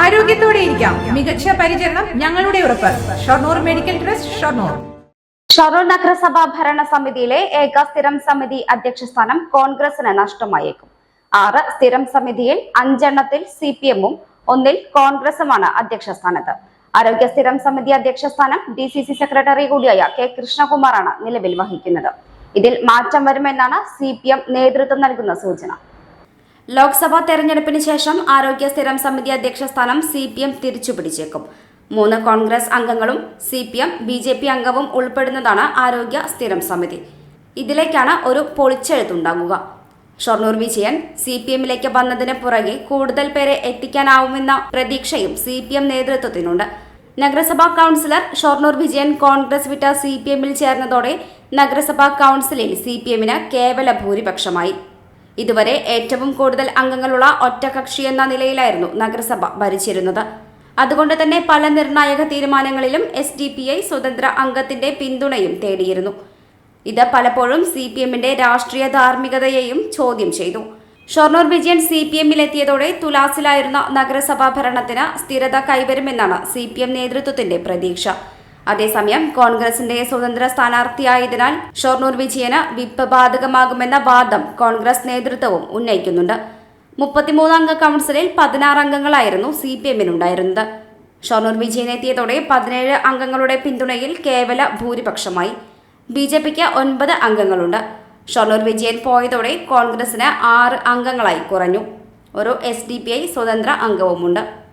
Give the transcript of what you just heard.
ആരോഗ്യത്തോടെ ഇരിക്കാം. മികച്ച പരിചരണം ഞങ്ങളുടെ ഉറപ്പ്. Shoranur medical trust Shoranur. Shoranur നഗരസഭാ ഭരണ സമിതിയിലെ ഏക സ്ഥിരം സമിതി അധ്യക്ഷ സ്ഥാനം കോൺഗ്രസിന് നഷ്ടമായേക്കും. ആറ് സ്ഥിരം സമിതിയിൽ അഞ്ചെണ്ണത്തിൽ സി പി എമ്മും ഒന്നിൽ കോൺഗ്രസുമാണ് അധ്യക്ഷ സ്ഥാനത്ത്. ആരോഗ്യ സ്ഥിരം സമിതി അധ്യക്ഷ സ്ഥാനം ഡി സി സി സെക്രട്ടറി കൂടിയായ കെ കൃഷ്ണകുമാറാണ് നിലവിൽ വഹിക്കുന്നത്. ഇതിൽ മാറ്റം വരുമെന്നാണ് സി പി എം നേതൃത്വം നൽകുന്ന സൂചന. ലോക്സഭാ തെരഞ്ഞെടുപ്പിന് ശേഷം ആരോഗ്യ സ്ഥിരം സമിതി അധ്യക്ഷ സ്ഥാനം സി പി എം തിരിച്ചുപിടിച്ചേക്കും. മൂന്ന് കോൺഗ്രസ് അംഗങ്ങളും C P M B J P അംഗവും ഉൾപ്പെടുന്നതാണ് ആരോഗ്യ സ്ഥിരം സമിതി. ഇതിലേക്കാണ് ഒരു പൊളിച്ചെഴുത്തുണ്ടാകുക. ഷൊർണൂർ വിജയൻ സി പി എമ്മിലേക്ക് വന്നതിന് പുറകെ കൂടുതൽ പേരെ എത്തിക്കാനാവുമെന്ന പ്രതീക്ഷയും സി പി എം നേതൃത്വത്തിനുണ്ട്. നഗരസഭാ കൗൺസിലർ ഷൊർണൂർ വിജയൻ കോൺഗ്രസ് വിട്ട സി പി എമ്മിൽ ചേർന്നതോടെ നഗരസഭാ കൗൺസിലിൽ സി പി എമ്മിന് കേവല ഭൂരിപക്ഷമായി. ഇതുവരെ ഏറ്റവും കൂടുതൽ അംഗങ്ങളുള്ള ഒറ്റകക്ഷി എന്ന നിലയിലായിരുന്നു നഗരസഭ ഭരിച്ചിരുന്നത്. അതുകൊണ്ട് തന്നെ പല നിർണായക തീരുമാനങ്ങളിലും എസ് ഡി പി ഐ സ്വതന്ത്ര അംഗത്തിന്റെ പിന്തുണയും തേടിയിരുന്നു. ഇത് പലപ്പോഴും സി പി എമ്മിന്റെ രാഷ്ട്രീയ ധാർമ്മികതയെയും ചോദ്യം ചെയ്തു. ഷൊർണൂർ വിജയൻ സി പി എമ്മിലെത്തിയതോടെ തുലാസിലായിരുന്ന നഗരസഭാ ഭരണത്തിന് സ്ഥിരത കൈവരുമെന്നാണ് സി പി എം നേതൃത്വത്തിന്റെ പ്രതീക്ഷ. അതേസമയം കോൺഗ്രസിന്റെ സ്വതന്ത്ര സ്ഥാനാർത്ഥിയായതിനാൽ ഷൊർണൂർ വിജയന് വിപ്പ് ബാധകമാകുമെന്ന വാദം കോൺഗ്രസ് നേതൃത്വവും ഉന്നയിക്കുന്നുണ്ട്. മുപ്പത്തിമൂന്നംഗ കൗൺസിലിൽ പതിനാറ് അംഗങ്ങളായിരുന്നു സി പി എമ്മിനുണ്ടായിരുന്നത്. ഷൊർണൂർ വിജയനെത്തിയതോടെ പതിനേഴ് അംഗങ്ങളുടെ പിന്തുണയിൽ കേവല ഭൂരിപക്ഷമായി. ബി ജെ പിക്ക് ഒൻപത് അംഗങ്ങളുണ്ട്. ഷൊർണൂർ വിജയൻ പോയതോടെ കോൺഗ്രസിന് ആറ് അംഗങ്ങളായി കുറഞ്ഞു. ഒരു എസ് ഡി പി ഐ സ്വതന്ത്ര അംഗവുമുണ്ട്.